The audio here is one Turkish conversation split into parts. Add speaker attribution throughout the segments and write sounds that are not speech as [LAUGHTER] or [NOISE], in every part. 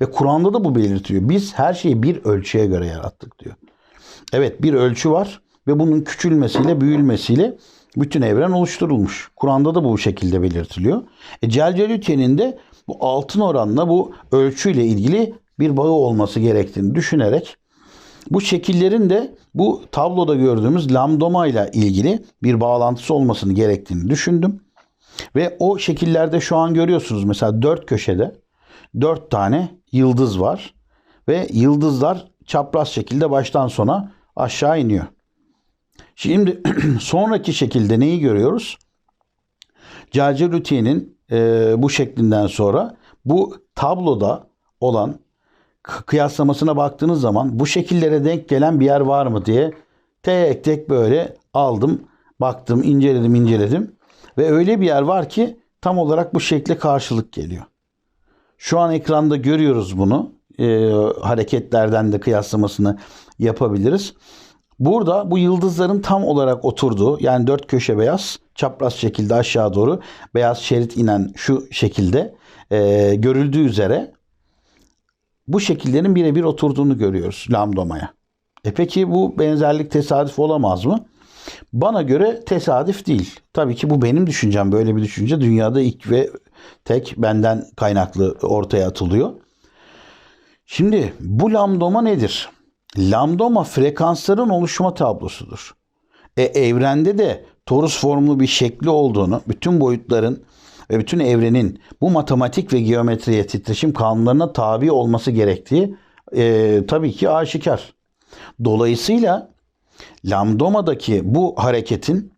Speaker 1: Ve Kur'an'da da bu belirtiyor. Biz her şeyi bir ölçüye göre yarattık diyor. Evet bir ölçü var ve bunun küçülmesiyle büyülmesiyle bütün evren oluşturulmuş. Kur'an'da da bu şekilde belirtiliyor. E, Celcelütye'nin de bu altın oranla bu ölçüyle ilgili bir bağı olması gerektiğini düşünerek bu şekillerin de bu tabloda gördüğümüz lambdoma ile ilgili bir bağlantısı olmasını gerektiğini düşündüm. Ve o şekillerde şu an görüyorsunuz mesela dört köşede dört tane yıldız var. Ve yıldızlar çapraz şekilde baştan sona aşağı iniyor. Şimdi [CLEARS THROAT] sonraki şekilde neyi görüyoruz? Caceruti'nin e, bu şeklinden sonra bu tabloda olan kıyaslamasına baktığınız zaman bu şekillere denk gelen bir yer var mı diye tek tek böyle aldım, baktım, inceledim, inceledim ve öyle bir yer var ki tam olarak bu şekle karşılık geliyor. Şu an ekranda görüyoruz bunu. E, hareketlerden de kıyaslamasını yapabiliriz. Burada bu yıldızların tam olarak oturduğu yani dört köşe beyaz çapraz şekilde aşağı doğru beyaz şerit inen şu şekilde e, görüldüğü üzere bu şekillerin birebir oturduğunu görüyoruz lambdomaya. E peki bu benzerlik tesadüf olamaz mı? Bana göre tesadüf değil. Tabii ki bu benim düşüncem. Böyle bir düşünce dünyada ilk ve tek benden kaynaklı ortaya atılıyor. Şimdi bu lambdoma nedir? Lambdoma frekansların oluşma tablosudur. E, evrende de torus formlu bir şekli olduğunu, bütün boyutların ve bütün evrenin bu matematik ve geometriye titreşim kanunlarına tabi olması gerektiği e, tabii ki aşikar. Dolayısıyla lambdomadaki bu hareketin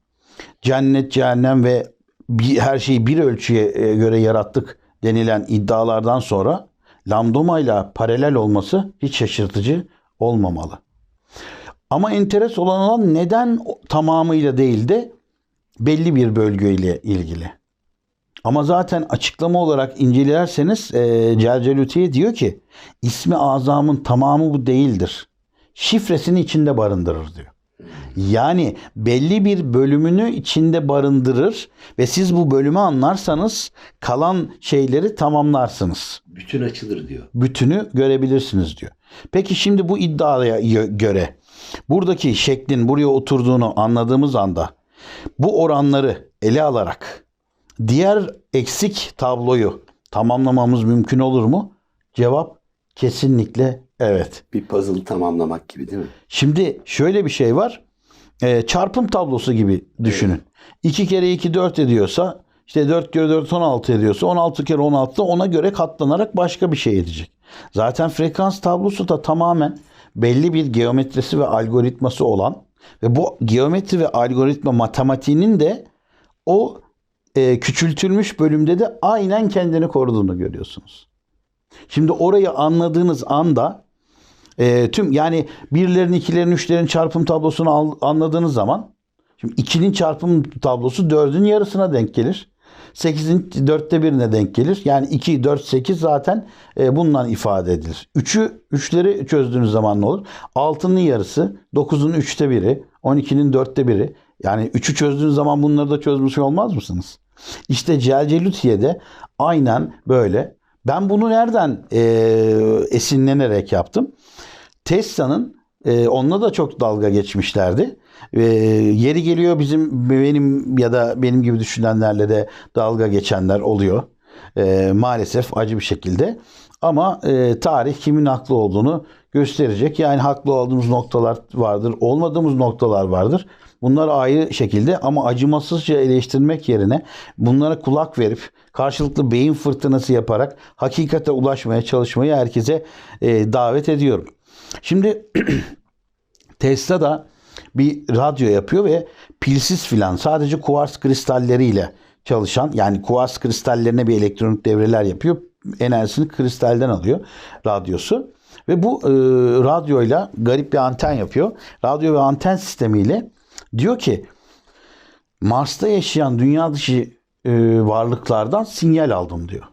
Speaker 1: cennet, cehennem ve bir, her şeyi bir ölçüye e, göre yarattık denilen iddialardan sonra lambdoma ile paralel olması hiç şaşırtıcı olmamalı. Ama enteres olan olan neden tamamıyla değil de belli bir bölgeyle ilgili. Ama zaten açıklama olarak incelerseniz e, Celcelutiye diyor ki ismi azamın tamamı bu değildir. Şifresini içinde barındırır diyor. Yani belli bir bölümünü içinde barındırır ve siz bu bölümü anlarsanız kalan şeyleri tamamlarsınız.
Speaker 2: Bütün açılır diyor.
Speaker 1: Bütünü görebilirsiniz diyor. Peki şimdi bu iddiaya göre buradaki şeklin buraya oturduğunu anladığımız anda bu oranları ele alarak diğer eksik tabloyu tamamlamamız mümkün olur mu? Cevap kesinlikle evet.
Speaker 2: Bir puzzle tamamlamak gibi değil mi?
Speaker 1: Şimdi şöyle bir şey var. Ee, çarpım tablosu gibi düşünün. 2 kere 2 4 ediyorsa işte 4 kere 4 16 ediyorsa 16 kere 16 da ona göre katlanarak başka bir şey edecek. Zaten frekans tablosu da tamamen belli bir geometrisi ve algoritması olan ve bu geometri ve algoritma matematiğinin de o e, küçültülmüş bölümde de aynen kendini koruduğunu görüyorsunuz. Şimdi orayı anladığınız anda e, tüm yani birlerin, ikilerin, üçlerin çarpım tablosunu al, anladığınız zaman şimdi ikinin çarpım tablosu dördün yarısına denk gelir. 8'in dörtte birine denk gelir. Yani 2, 4, 8 zaten e, bundan ifade edilir. 3'ü, 3'leri çözdüğünüz zaman ne olur? 6'nın yarısı, 9'un 3'te biri, 12'nin 4'te biri. Yani 3'ü çözdüğünüz zaman bunları da çözmüş olmaz mısınız? İşte Celcelutiye'de aynen böyle. Ben bunu nereden e, esinlenerek yaptım? Tesla'nın e, onunla da çok dalga geçmişlerdi. E, yeri geliyor bizim benim ya da benim gibi düşünenlerle de dalga geçenler oluyor. E, maalesef acı bir şekilde. Ama e, tarih kimin haklı olduğunu gösterecek. Yani haklı olduğumuz noktalar vardır, olmadığımız noktalar vardır. Bunlar ayrı şekilde ama acımasızca eleştirmek yerine bunlara kulak verip karşılıklı beyin fırtınası yaparak hakikate ulaşmaya çalışmayı herkese e, davet ediyorum. Şimdi [CLEARS THROAT] Tesla da bir radyo yapıyor ve pilsiz filan sadece kuvars kristalleriyle çalışan yani kuvars kristallerine bir elektronik devreler yapıyor. Enerjisini kristalden alıyor radyosu. Ve bu e, radyoyla garip bir anten yapıyor. Radyo ve anten sistemiyle diyor ki Mars'ta yaşayan dünya dışı e, varlıklardan sinyal aldım diyor.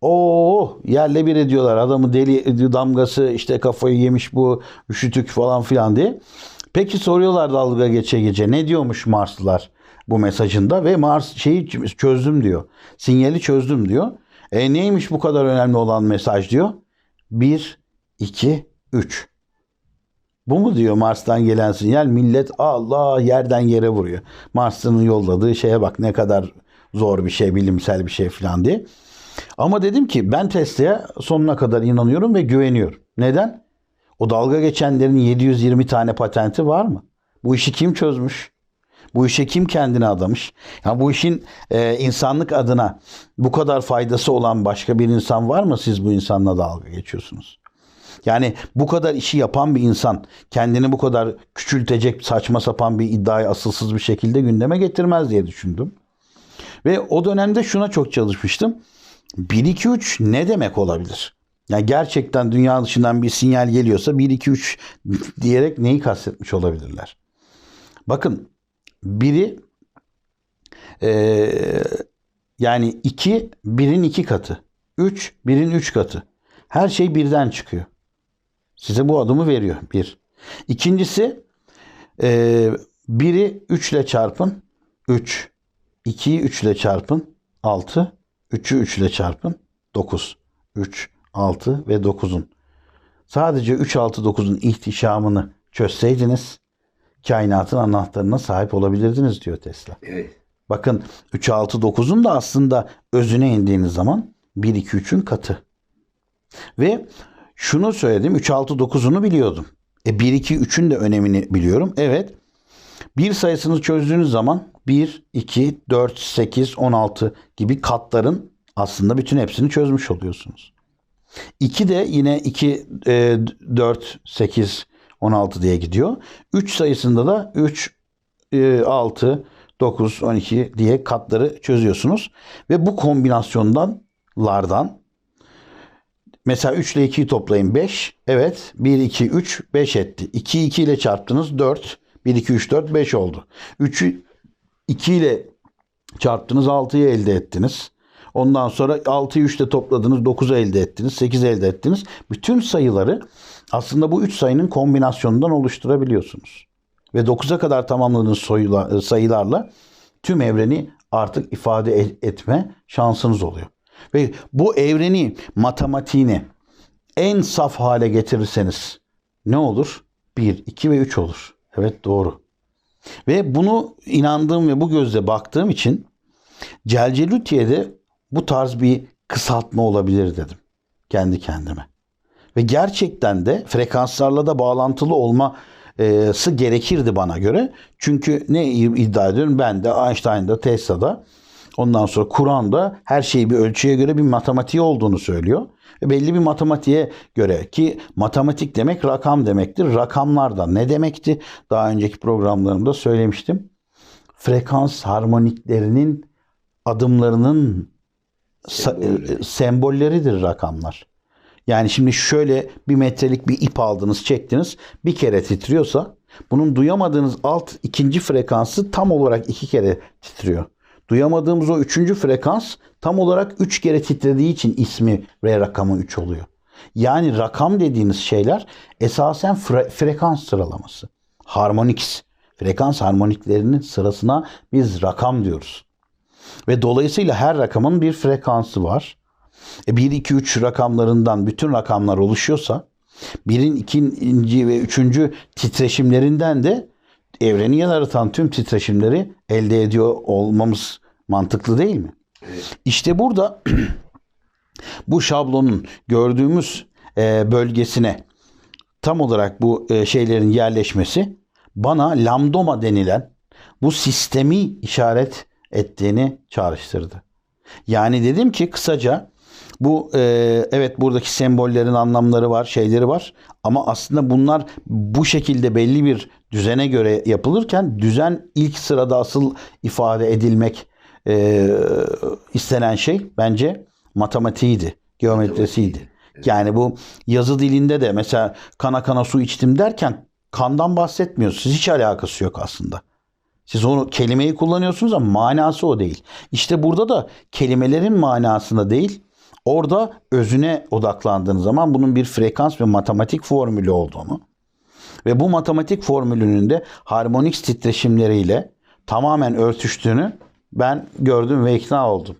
Speaker 1: Oo yerle bir ediyorlar adamı deli damgası işte kafayı yemiş bu üşütük falan filan diye. Peki soruyorlar dalga geçe gece ne diyormuş Marslılar bu mesajında ve Mars şeyi çözdüm diyor. Sinyali çözdüm diyor. E neymiş bu kadar önemli olan mesaj diyor. 1, 2, 3. Bu mu diyor Mars'tan gelen sinyal? Millet Allah yerden yere vuruyor. Mars'ın yolladığı şeye bak ne kadar zor bir şey, bilimsel bir şey falan diye. Ama dedim ki ben Tesla'ya sonuna kadar inanıyorum ve güveniyorum. Neden? O dalga geçenlerin 720 tane patenti var mı? Bu işi kim çözmüş? Bu işe kim kendini adamış? Ya bu işin e, insanlık adına bu kadar faydası olan başka bir insan var mı? Siz bu insanla dalga geçiyorsunuz. Yani bu kadar işi yapan bir insan kendini bu kadar küçültecek saçma sapan bir iddiayı asılsız bir şekilde gündeme getirmez diye düşündüm. Ve o dönemde şuna çok çalışmıştım. 1 2 3 ne demek olabilir? Yani gerçekten dünya dışından bir sinyal geliyorsa 1 2 3 diyerek neyi kastetmiş olabilirler? Bakın biri eee, yani 2 birin 2 katı. 3 birin 3 katı. Her şey birden çıkıyor. Size bu adımı veriyor. Bir. İkincisi eee biri 3 ile çarpın. 3. 2'yi 3 ile çarpın. 6. 3'ü 3 ile çarpın. 9. 3, 6 ve 9'un. Sadece 3, 6, 9'un ihtişamını çözseydiniz kainatın anahtarına sahip olabilirdiniz diyor Tesla.
Speaker 2: Evet.
Speaker 1: Bakın 3, 6, 9'un da aslında özüne indiğiniz zaman 1, 2, 3'ün katı. Ve şunu söyledim 3, 6, 9'unu biliyordum. E 1, 2, 3'ün de önemini biliyorum. Evet bir sayısını çözdüğünüz zaman 1, 2, 4, 8, 16 gibi katların aslında bütün hepsini çözmüş oluyorsunuz. 2 de yine 2, e, 4, 8, 16 diye gidiyor. 3 sayısında da 3, e, 6, 9, 12 diye katları çözüyorsunuz. Ve bu kombinasyondan mesela 3 ile 2'yi toplayın 5. Evet 1, 2, 3, 5 etti. 2, 2 ile çarptınız 4. 1, 2, 3, 4, 5 oldu. 3'ü 2 ile çarptınız 6'yı elde ettiniz. Ondan sonra 6'yı 3 ile topladınız 9'u elde ettiniz. 8 elde ettiniz. Bütün sayıları aslında bu 3 sayının kombinasyonundan oluşturabiliyorsunuz. Ve 9'a kadar tamamladığınız soyula- sayılarla tüm evreni artık ifade e- etme şansınız oluyor. Ve bu evreni, matematiğini en saf hale getirirseniz ne olur? 1, 2 ve 3 olur. Evet doğru. Ve bunu inandığım ve bu gözle baktığım için Celcelutiye'de bu tarz bir kısaltma olabilir dedim kendi kendime. Ve gerçekten de frekanslarla da bağlantılı olması gerekirdi bana göre. Çünkü ne iddia ediyorum ben de Einstein'da Tesla'da ondan sonra Kur'an'da her şeyi bir ölçüye göre bir matematiği olduğunu söylüyor. Belli bir matematiğe göre ki matematik demek rakam demektir. Rakamlar da ne demekti? Daha önceki programlarımda söylemiştim. Frekans harmoniklerinin adımlarının e, sembolleridir rakamlar. Yani şimdi şöyle bir metrelik bir ip aldınız, çektiniz. Bir kere titriyorsa bunun duyamadığınız alt ikinci frekansı tam olarak iki kere titriyor. Duyamadığımız o üçüncü frekans tam olarak üç kere titrediği için ismi ve rakamı 3 oluyor. Yani rakam dediğiniz şeyler esasen fre- frekans sıralaması. Harmoniks. Frekans harmoniklerinin sırasına biz rakam diyoruz. Ve dolayısıyla her rakamın bir frekansı var. E 1, 2, 3 rakamlarından bütün rakamlar oluşuyorsa birin ikinci ve üçüncü titreşimlerinden de evreni yaratan tüm titreşimleri elde ediyor olmamız mantıklı değil mi? İşte burada [CLEARS THROAT] bu şablonun gördüğümüz e, bölgesine tam olarak bu e, şeylerin yerleşmesi bana lambdoma denilen bu sistemi işaret ettiğini çağrıştırdı. Yani dedim ki kısaca bu e, evet buradaki sembollerin anlamları var, şeyleri var ama aslında bunlar bu şekilde belli bir düzene göre yapılırken düzen ilk sırada asıl ifade edilmek e, istenen şey bence matematiğiydi, geometrisiydi. Yani bu yazı dilinde de mesela kana kana su içtim derken kandan bahsetmiyoruz. Hiç alakası yok aslında. Siz onu kelimeyi kullanıyorsunuz ama manası o değil. İşte burada da kelimelerin manasında değil, orada özüne odaklandığınız zaman bunun bir frekans ve matematik formülü olduğunu ve bu matematik formülünün de harmonik titreşimleriyle tamamen örtüştüğünü ben gördüm ve ikna oldum.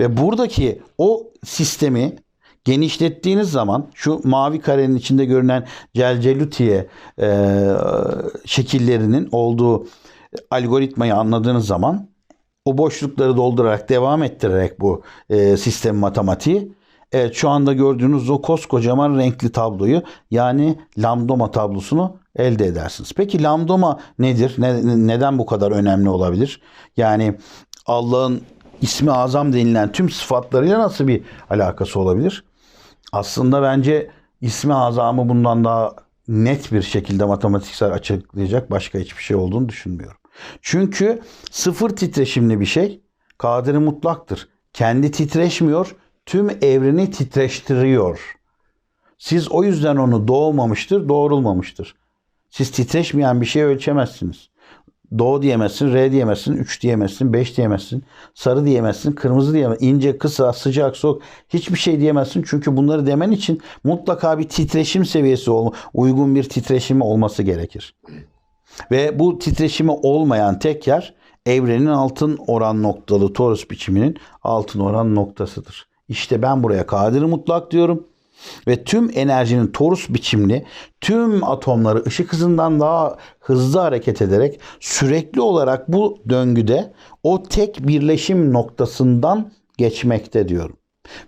Speaker 1: Ve buradaki o sistemi genişlettiğiniz zaman şu mavi karenin içinde görünen Celcelutiye e, şekillerinin olduğu algoritmayı anladığınız zaman o boşlukları doldurarak devam ettirerek bu e, sistem matematiği evet şu anda gördüğünüz o koskocaman renkli tabloyu yani lambdoma tablosunu elde edersiniz. Peki lambdoma nedir? Ne- neden bu kadar önemli olabilir? Yani Allah'ın ismi azam denilen tüm sıfatlarıyla nasıl bir alakası olabilir? Aslında bence ismi azamı bundan daha net bir şekilde matematiksel açıklayacak başka hiçbir şey olduğunu düşünmüyorum. Çünkü sıfır titreşimli bir şey kadiri mutlaktır. Kendi titreşmiyor, tüm evreni titreştiriyor. Siz o yüzden onu doğmamıştır, doğrulmamıştır. Siz titreşmeyen bir şey ölçemezsiniz. Doğu diyemezsin, re diyemezsin, 3 diyemezsin, 5 diyemezsin, sarı diyemezsin, kırmızı diyemezsin, ince, kısa, sıcak, soğuk hiçbir şey diyemezsin. Çünkü bunları demen için mutlaka bir titreşim seviyesi uygun bir titreşimi olması gerekir. Ve bu titreşimi olmayan tek yer evrenin altın oran noktalı torus biçiminin altın oran noktasıdır. İşte ben buraya kadir mutlak diyorum. Ve tüm enerjinin torus biçimli tüm atomları ışık hızından daha hızlı hareket ederek sürekli olarak bu döngüde o tek birleşim noktasından geçmekte diyorum.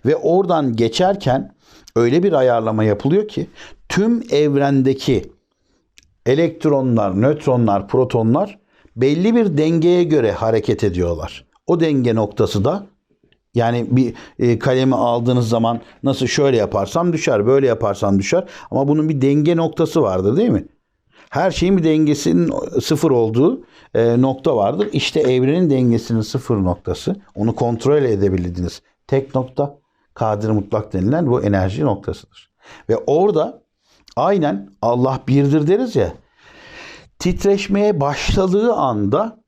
Speaker 1: Ve oradan geçerken öyle bir ayarlama yapılıyor ki tüm evrendeki elektronlar, nötronlar, protonlar belli bir dengeye göre hareket ediyorlar. O denge noktası da yani bir e, kalemi aldığınız zaman nasıl şöyle yaparsam düşer, böyle yaparsam düşer. Ama bunun bir denge noktası vardır değil mi? Her şeyin bir dengesinin sıfır olduğu e, nokta vardır. İşte evrenin dengesinin sıfır noktası. Onu kontrol edebildiğiniz tek nokta kadir mutlak denilen bu enerji noktasıdır. Ve orada aynen Allah birdir deriz ya titreşmeye başladığı anda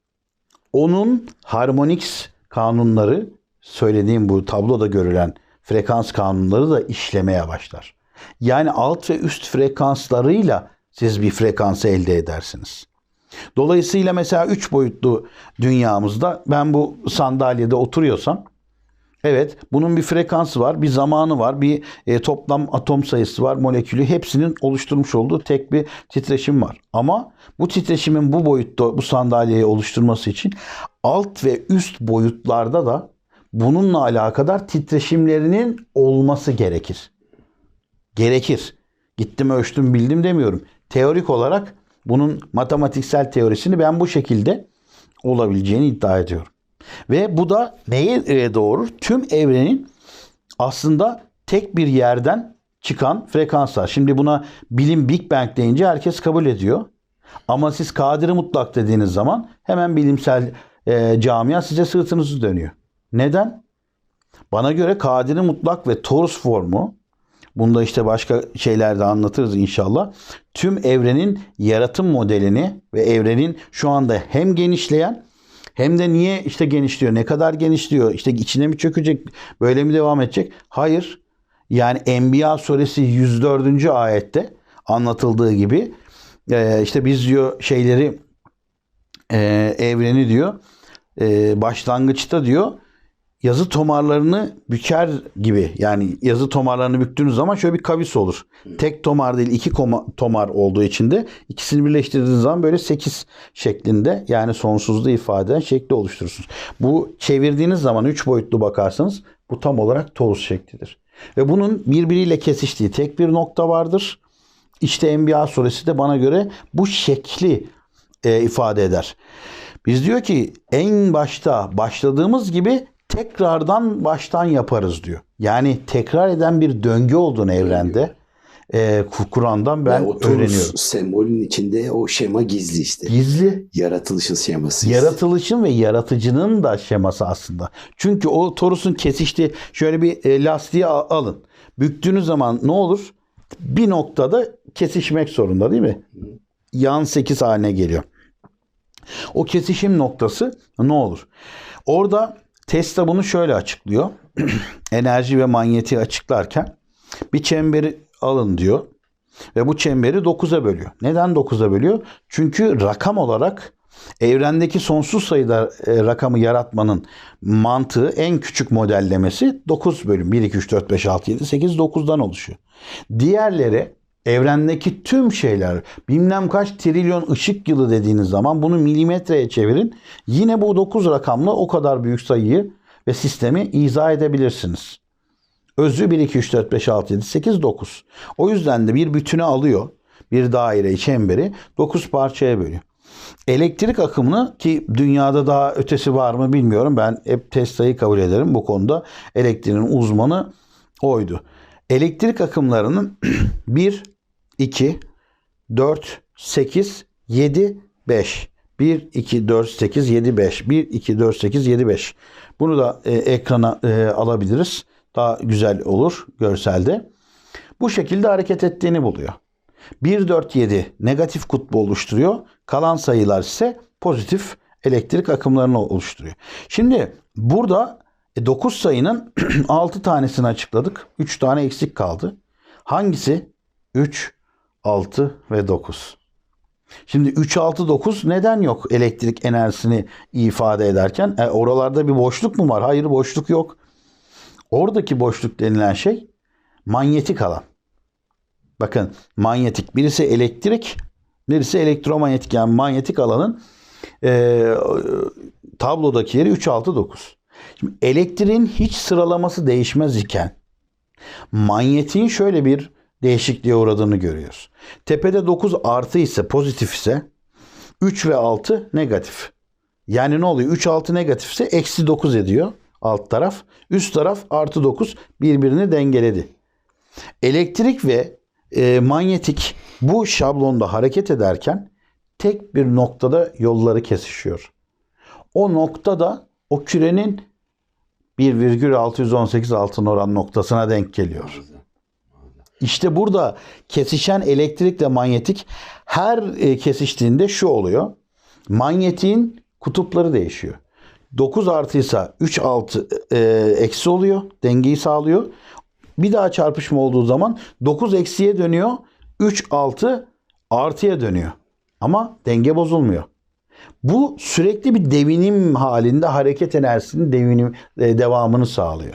Speaker 1: onun harmoniks kanunları söylediğim bu tabloda görülen frekans kanunları da işlemeye başlar. Yani alt ve üst frekanslarıyla siz bir frekansı elde edersiniz. Dolayısıyla mesela 3 boyutlu dünyamızda ben bu sandalyede oturuyorsam Evet, bunun bir frekansı var, bir zamanı var, bir e, toplam atom sayısı var, molekülü hepsinin oluşturmuş olduğu tek bir titreşim var. Ama bu titreşimin bu boyutta bu sandalyeyi oluşturması için alt ve üst boyutlarda da bununla alakadar titreşimlerinin olması gerekir. Gerekir. Gittim ölçtüm bildim demiyorum. Teorik olarak bunun matematiksel teorisini ben bu şekilde olabileceğini iddia ediyorum. Ve bu da neye e, doğurur? Tüm evrenin aslında tek bir yerden çıkan frekanslar. Şimdi buna bilim Big Bang deyince herkes kabul ediyor. Ama siz kadiri mutlak dediğiniz zaman hemen bilimsel e, camia size sırtınızı dönüyor. Neden? Bana göre kadiri mutlak ve torus formu Bunda işte başka şeyler de anlatırız inşallah. Tüm evrenin yaratım modelini ve evrenin şu anda hem genişleyen hem de niye işte genişliyor, ne kadar genişliyor, işte içine mi çökecek, böyle mi devam edecek? Hayır. Yani Enbiya suresi 104. ayette anlatıldığı gibi e, işte biz diyor şeyleri e, evreni diyor e, başlangıçta diyor yazı tomarlarını büker gibi yani yazı tomarlarını büktüğünüz zaman şöyle bir kavis olur. Tek tomar değil iki koma, tomar olduğu için de ikisini birleştirdiğiniz zaman böyle 8 şeklinde yani sonsuzluğu ifade eden şekli oluşturursunuz. Bu çevirdiğiniz zaman 3 boyutlu bakarsanız bu tam olarak torus şeklidir. Ve bunun birbiriyle kesiştiği tek bir nokta vardır. İşte Enbiya suresi de bana göre bu şekli e, ifade eder. Biz diyor ki en başta başladığımız gibi tekrardan baştan yaparız diyor. Yani tekrar eden bir döngü olduğunu evrende e, Kur'an'dan ben
Speaker 2: torus
Speaker 1: öğreniyorum.
Speaker 2: sembolün içinde o şema gizli işte.
Speaker 1: Gizli.
Speaker 2: Yaratılışın şeması.
Speaker 1: Yaratılışın ve yaratıcının da şeması aslında. Çünkü o torusun kesiştiği şöyle bir e, lastiği alın. Büktüğünüz zaman ne olur? Bir noktada kesişmek zorunda değil mi? Yan 8 haline geliyor. O kesişim noktası ne olur? Orada Tesla bunu şöyle açıklıyor. [CLEARS THROAT] Enerji ve manyeti açıklarken bir çemberi alın diyor. Ve bu çemberi 9'a bölüyor. Neden 9'a bölüyor? Çünkü rakam olarak Evrendeki sonsuz sayıda e, rakamı yaratmanın mantığı en küçük modellemesi 9 bölüm. 1, 2, 3, 4, 5, 6, 7, 8, 9'dan oluşuyor. Diğerleri evrendeki tüm şeyler bilmem kaç trilyon ışık yılı dediğiniz zaman bunu milimetreye çevirin. Yine bu 9 rakamla o kadar büyük sayıyı ve sistemi izah edebilirsiniz. Özü 1, 2, 3, 4, 5, 6, 7, 8, 9. O yüzden de bir bütüne alıyor. Bir daireyi, çemberi 9 parçaya bölüyor. Elektrik akımını ki dünyada daha ötesi var mı bilmiyorum. Ben hep Tesla'yı kabul ederim bu konuda. Elektriğin uzmanı oydu. Elektrik akımlarının [CLEARS THROAT] 1, 2, 4, 8, 7, 5. 1, 2, 4, 8, 7, 5. 1, 2, 4, 8, 7, 5. Bunu da e, ekrana e, alabiliriz. Daha güzel olur görselde. Bu şekilde hareket ettiğini buluyor. 1, 4, 7 negatif kutbu oluşturuyor. Kalan sayılar ise pozitif elektrik akımlarını oluşturuyor. Şimdi burada 9 sayının [CLEARS THROAT] 6 tanesini açıkladık. 3 tane eksik kaldı. Hangisi? 3, 6 ve 9. Şimdi 3, 6, 9 neden yok elektrik enerjisini ifade ederken? E, oralarda bir boşluk mu var? Hayır boşluk yok. Oradaki boşluk denilen şey manyetik alan. Bakın manyetik birisi elektrik birisi elektromanyetik yani manyetik alanın e, tablodaki yeri 3, 6, 9. Şimdi elektriğin hiç sıralaması değişmez iken manyetiğin şöyle bir değişikliğe uğradığını görüyoruz. Tepede 9 artı ise pozitif ise 3 ve 6 negatif. Yani ne oluyor? 3 6 negatifse eksi 9 ediyor alt taraf. Üst taraf artı 9 birbirini dengeledi. Elektrik ve e, manyetik bu şablonda hareket ederken tek bir noktada yolları kesişiyor. O noktada o kürenin 1,618 altın oran noktasına denk geliyor. İşte burada kesişen elektrikle manyetik her e, kesiştiğinde şu oluyor. Manyetiğin kutupları değişiyor. 9 artıysa 3 altı e, eksi oluyor. Dengeyi sağlıyor. Bir daha çarpışma olduğu zaman 9 eksiye dönüyor. 3 6 artıya dönüyor. Ama denge bozulmuyor. Bu sürekli bir devinim halinde hareket enerjisinin devinim e, devamını sağlıyor.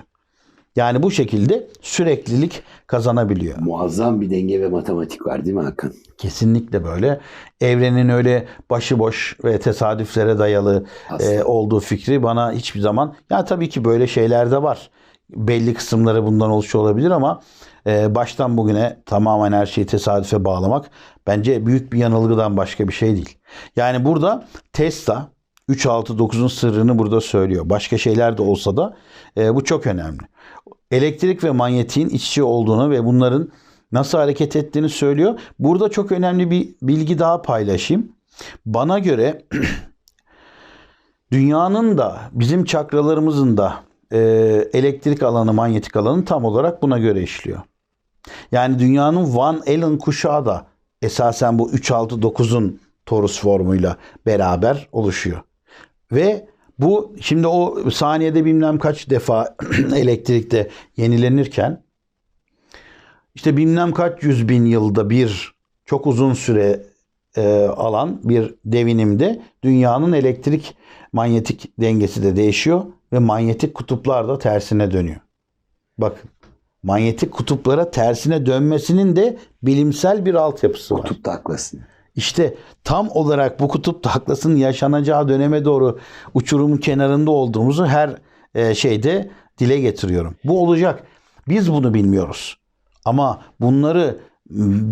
Speaker 1: Yani bu şekilde süreklilik kazanabiliyor.
Speaker 2: Muazzam bir denge ve matematik var değil mi Hakan?
Speaker 1: Kesinlikle böyle. Evrenin öyle başıboş ve tesadüflere dayalı
Speaker 2: Aslında.
Speaker 1: e, olduğu fikri bana hiçbir zaman ya tabii ki böyle şeyler de var. Belli kısımları bundan oluşuyor olabilir ama e, baştan bugüne tamamen her şeyi tesadüfe bağlamak bence büyük bir yanılgıdan başka bir şey değil. Yani burada Tesla 369'un sırrını burada söylüyor. Başka şeyler de olsa da e, bu çok önemli. Elektrik ve manyetiğin iç içe olduğunu ve bunların nasıl hareket ettiğini söylüyor. Burada çok önemli bir bilgi daha paylaşayım. Bana göre [CLEARS THROAT] dünyanın da bizim çakralarımızın da e, elektrik alanı, manyetik alanı tam olarak buna göre işliyor. Yani dünyanın Van Allen kuşağı da esasen bu 3-6-9'un torus formuyla beraber oluşuyor. Ve bu şimdi o saniyede bilmem kaç defa [CLEARS THROAT] elektrikte yenilenirken işte bilmem kaç yüz bin yılda bir çok uzun süre e, alan bir devinimde dünyanın elektrik manyetik dengesi de değişiyor ve manyetik kutuplar da tersine dönüyor. Bakın manyetik kutuplara tersine dönmesinin de bilimsel bir altyapısı var.
Speaker 2: Kutup taklasın.
Speaker 1: İşte tam olarak bu kutup taklasının yaşanacağı döneme doğru uçurumun kenarında olduğumuzu her e, şeyde dile getiriyorum. Bu olacak. Biz bunu bilmiyoruz. Ama bunları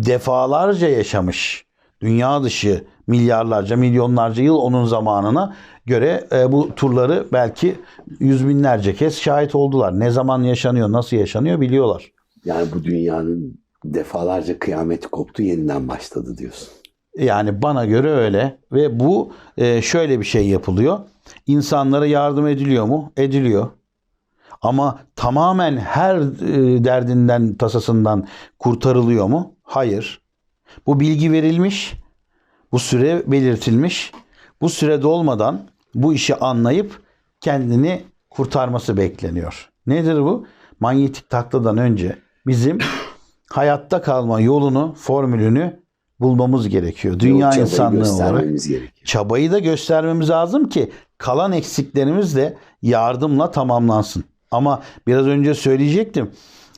Speaker 1: defalarca yaşamış dünya dışı milyarlarca milyonlarca yıl onun zamanına göre e, bu turları belki yüz binlerce kez şahit oldular. Ne zaman yaşanıyor, nasıl yaşanıyor biliyorlar.
Speaker 2: Yani bu dünyanın defalarca kıyameti koptu yeniden başladı diyorsun.
Speaker 1: Yani bana göre öyle ve bu e, şöyle bir şey yapılıyor. İnsanlara yardım ediliyor mu? Ediliyor. Ama tamamen her e, derdinden, tasasından kurtarılıyor mu? Hayır. Bu bilgi verilmiş, bu süre belirtilmiş. Bu süre dolmadan bu işi anlayıp kendini kurtarması bekleniyor. Nedir bu? Manyetik takladan önce bizim hayatta kalma yolunu, formülünü bulmamız gerekiyor. Dünya
Speaker 2: çabayı
Speaker 1: insanlığı olarak
Speaker 2: gerekiyor.
Speaker 1: çabayı da göstermemiz lazım ki kalan eksiklerimiz de yardımla tamamlansın. Ama biraz önce söyleyecektim.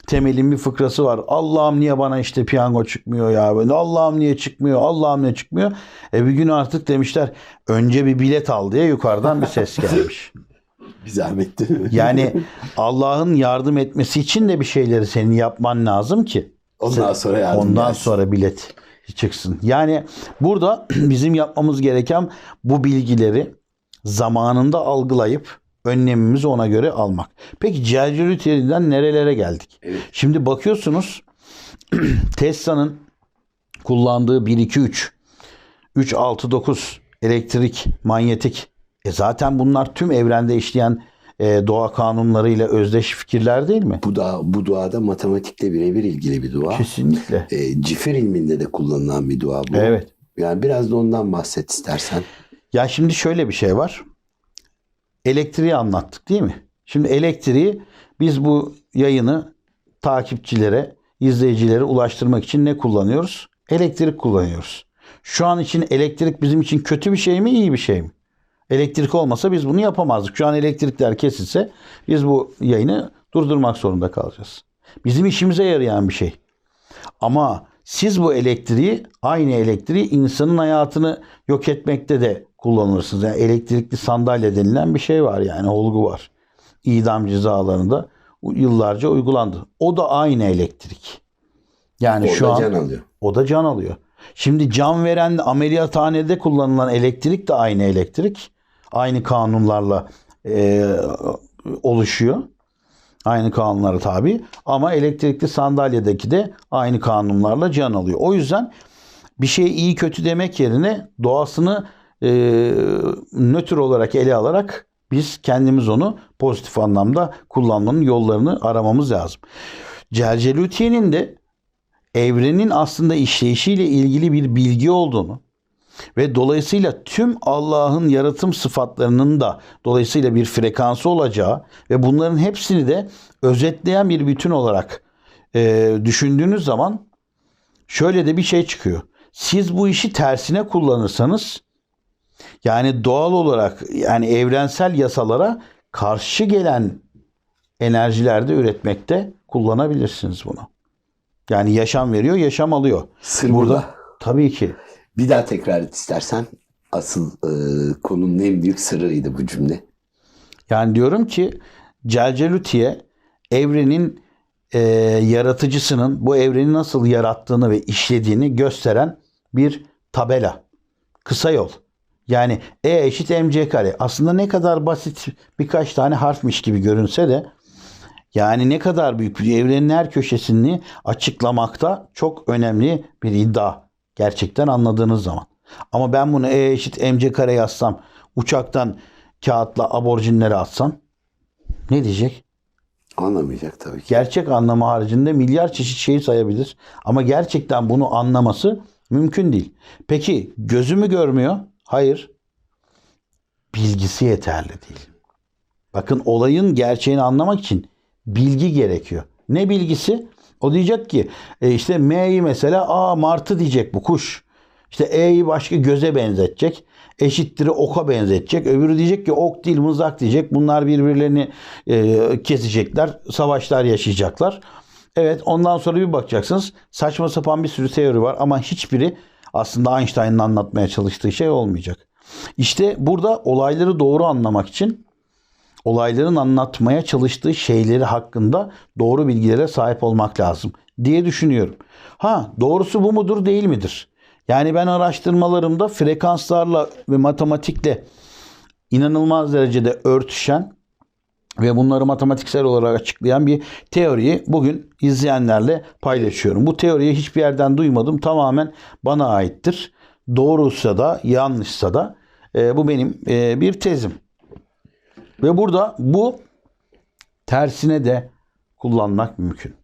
Speaker 1: Temel'in bir fıkrası var. Allah'ım niye bana işte piyango çıkmıyor ya? Böyle Allah'ım niye çıkmıyor? Allah'ım niye çıkmıyor? E bir gün artık demişler önce bir bilet al diye yukarıdan bir ses gelmiş. [LAUGHS]
Speaker 2: Bir zahmet?
Speaker 1: Yani [LAUGHS] Allah'ın yardım etmesi için de bir şeyleri senin yapman lazım ki
Speaker 2: Ondan sonra yardım
Speaker 1: Ondan
Speaker 2: gelsin.
Speaker 1: sonra bilet çıksın. Yani burada [CLEARS THROAT] bizim yapmamız gereken bu bilgileri zamanında algılayıp önlemimizi ona göre almak. Peki Celcelüteri'den nerelere geldik?
Speaker 2: Evet.
Speaker 1: Şimdi bakıyorsunuz [CLEARS THROAT] Tesla'nın kullandığı 1 2 3 3 6 9 elektrik, manyetik. E zaten bunlar tüm evrende işleyen e, doğa kanunlarıyla özdeş fikirler değil mi?
Speaker 2: Bu da bu duada matematikle birebir ilgili bir dua.
Speaker 1: Kesinlikle.
Speaker 2: E, cifer ilminde de kullanılan bir dua bu.
Speaker 1: Evet.
Speaker 2: Yani biraz da ondan bahset istersen.
Speaker 1: Ya şimdi şöyle bir şey var. Elektriği anlattık değil mi? Şimdi elektriği biz bu yayını takipçilere, izleyicilere ulaştırmak için ne kullanıyoruz? Elektrik kullanıyoruz. Şu an için elektrik bizim için kötü bir şey mi, iyi bir şey mi? Elektrik olmasa biz bunu yapamazdık. Şu an elektrikler kesilse biz bu yayını durdurmak zorunda kalacağız. Bizim işimize yarayan bir şey. Ama siz bu elektriği aynı elektriği insanın hayatını yok etmekte de kullanırsınız. Yani elektrikli sandalye denilen bir şey var yani olgu var. İdam cezalarında yıllarca uygulandı. O da aynı elektrik. Yani
Speaker 2: Orada
Speaker 1: şu an
Speaker 2: can alıyor.
Speaker 1: o da can alıyor. Şimdi can veren ameliyathanede kullanılan elektrik de aynı elektrik. Aynı kanunlarla e, oluşuyor. Aynı kanunlara tabi. Ama elektrikli sandalyedeki de aynı kanunlarla can alıyor. O yüzden bir şey iyi kötü demek yerine doğasını e, nötr olarak ele alarak biz kendimiz onu pozitif anlamda kullanmanın yollarını aramamız lazım. Celcelutiye'nin de evrenin aslında işleyişiyle ilgili bir bilgi olduğunu ve dolayısıyla tüm Allah'ın yaratım sıfatlarının da dolayısıyla bir frekansı olacağı ve bunların hepsini de özetleyen bir bütün olarak e, düşündüğünüz zaman şöyle de bir şey çıkıyor. Siz bu işi tersine kullanırsanız yani doğal olarak yani evrensel yasalara karşı gelen enerjilerde üretmekte kullanabilirsiniz bunu. Yani yaşam veriyor, yaşam alıyor.
Speaker 2: Sır
Speaker 1: Burada
Speaker 2: burada.
Speaker 1: tabii ki
Speaker 2: Bir daha tekrar et istersen. Asıl e, konunun en büyük sırrıydı bu cümle.
Speaker 1: Yani diyorum ki Celcelutiye evrenin e, yaratıcısının bu evreni nasıl yarattığını ve işlediğini gösteren bir tabela. Kısa yol. Yani E eşit mc kare. Aslında ne kadar basit birkaç tane harfmiş gibi görünse de yani ne kadar büyük bir evrenin her köşesini açıklamakta çok önemli bir iddia. Gerçekten anladığınız zaman. Ama ben bunu E eşit mc kare yazsam uçaktan kağıtla aborjinlere atsam ne diyecek?
Speaker 2: Anlamayacak tabii ki.
Speaker 1: Gerçek anlamı haricinde milyar çeşit şey sayabilir. Ama gerçekten bunu anlaması mümkün değil. Peki gözü mü görmüyor? Hayır. Bilgisi yeterli değil. Bakın olayın gerçeğini anlamak için bilgi gerekiyor. Ne bilgisi? O diyecek ki e, işte M'yi mesela A martı diyecek bu kuş. İşte E'yi başka göze benzetecek. Eşittir'i oka benzetecek. Öbürü diyecek ki ok değil mızrak diyecek. Bunlar birbirlerini e, kesecekler. Savaşlar yaşayacaklar. Evet ondan sonra bir bakacaksınız. Saçma sapan bir sürü teori var ama hiçbiri aslında Einstein'ın anlatmaya çalıştığı şey olmayacak. İşte burada olayları doğru anlamak için olayların anlatmaya çalıştığı şeyleri hakkında doğru bilgilere sahip olmak lazım diye düşünüyorum. Ha doğrusu bu mudur değil midir? Yani ben araştırmalarımda frekanslarla ve matematikle inanılmaz derecede örtüşen ve bunları matematiksel olarak açıklayan bir teoriyi bugün izleyenlerle paylaşıyorum. Bu teoriyi hiçbir yerden duymadım. Tamamen bana aittir. Doğruysa da yanlışsa da e, bu benim e, bir tezim. Ve burada bu tersine de kullanmak mümkün.